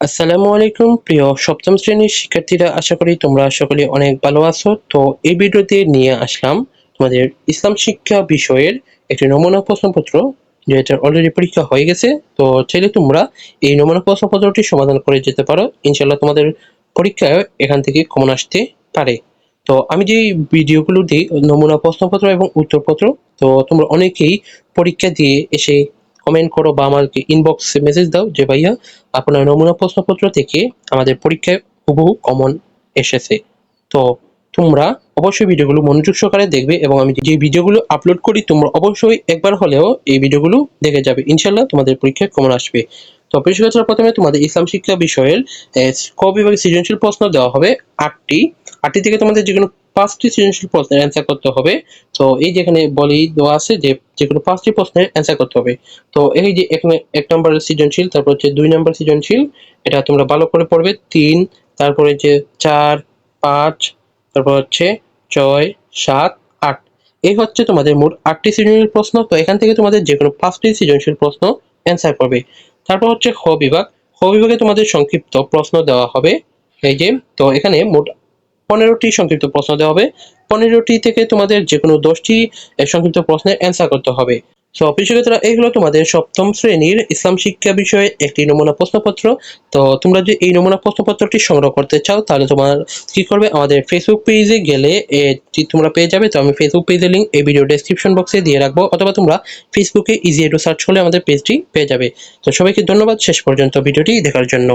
আসসালামু আলাইকুম, প্রিয় সপ্তম শ্রেণির শিক্ষার্থীরা, আশা করি তোমরা সকলে অনেক ভালো আছো। তো এই ভিডিওতে নিয়ে আসলাম তোমাদের ইসলাম শিক্ষা বিষয়ের একটি নমুনা প্রশ্নপত্র, যেটা অলরেডি পরীক্ষা হয়ে গেছে। তো চাইলে তোমরা এই নমুনা প্রশ্নপত্রটি সমাধান করে যেতে পারো। ইনশাল্লাহ তোমাদের পরীক্ষায় এখান থেকে কমন আসতে পারে। তো আমি যে ভিডিওগুলো দিই, নমুনা প্রশ্নপত্র এবং উত্তরপত্র, তো তোমরা অনেকেই পরীক্ষা দিয়ে এসে কমেন্ট করো বা আমাকে ইনবক্সে মেসেজ দাও যে ভাইয়া, আপনার নমুনা প্রশ্নপত্র থেকে আমাদের পরীক্ষায় হুবহু কমন এসেছে। তো তোমরা অবশ্যই ভিডিওগুলো মনোযোগ সহকারে দেখবে এবং আমি যে ভিডিওগুলো আপলোড করি, তোমরা অবশ্যই একবার হলেও এই ভিডিওগুলো দেখে যাবে। ইনশাল্লাহ তোমাদের পরীক্ষায় কমন আসবে। তো পরিষ্কার প্রথমে তোমাদের ইসলাম শিক্ষা বিষয়ের ক বিভাগে সৃজনশীল প্রশ্ন দেওয়া হবে আটটি। আটটি থেকে তোমাদের যে কোনো পাঁচটি সৃজনশীল প্রশ্নের অ্যান্সার করতে হবে। তো এই যেখানে বলি দেওয়া আছে যে যে কোনো পাঁচটি প্রশ্নের অ্যান্সার করতে হবে। তো এই যে এখানে এক নম্বর সৃজনশীল, তারপর হচ্ছে দুই নম্বর সৃজনশীল, এটা তোমরা ভালো করে পড়বে। তিন, তারপরে যে চার, পাঁচ, তারপর হচ্ছে ছয়, সাত, আট। এই হচ্ছে তোমাদের মোট আটটি সৃজনশীল প্রশ্ন। তো এখান থেকে তোমাদের যে কোনো পাঁচটি সৃজনশীল প্রশ্ন অ্যান্সার করবে। তারপর হচ্ছে খ বিভাগ। খ বিভাগে তোমাদের সংক্ষিপ্ত প্রশ্ন দেওয়া হবে। এই যে, তো এখানে মোট পনেরোটি সংক্ষিপ্ত প্রশ্ন দেওয়া হবে। পনেরোটি থেকে তোমাদের যে কোনো দশটি সংক্ষিপ্ত প্রশ্নের অ্যান্সার করতে হবে। সো শিক্ষার্থীরা এই হলো তোমাদের সপ্তম শ্রেণির ইসলাম শিক্ষা বিষয়ে একটি নমুনা প্রশ্নপত্র। তো, তোমরা যদি এই নমুনা প্রশ্নপত্রটি সংগ্রহ করতে চাও, তাহলে তোমার কি করবে? আমাদের ফেসবুক পেজে গেলে এটি তোমরা পেয়ে যাবে। তো, আমি ফেসবুক পেজের লিঙ্ক এই ভিডিও ডেসক্রিপশন বক্সে দিয়ে রাখব। অথবা তোমরা ফেসবুকে ইজি এডু সার্চ করলে আমাদের পেজটি পেয়ে যাবে। তো, সবাইকে ধন্যবাদ। শেষ পর্যন্ত ভিডিওটি দেখার জন্য।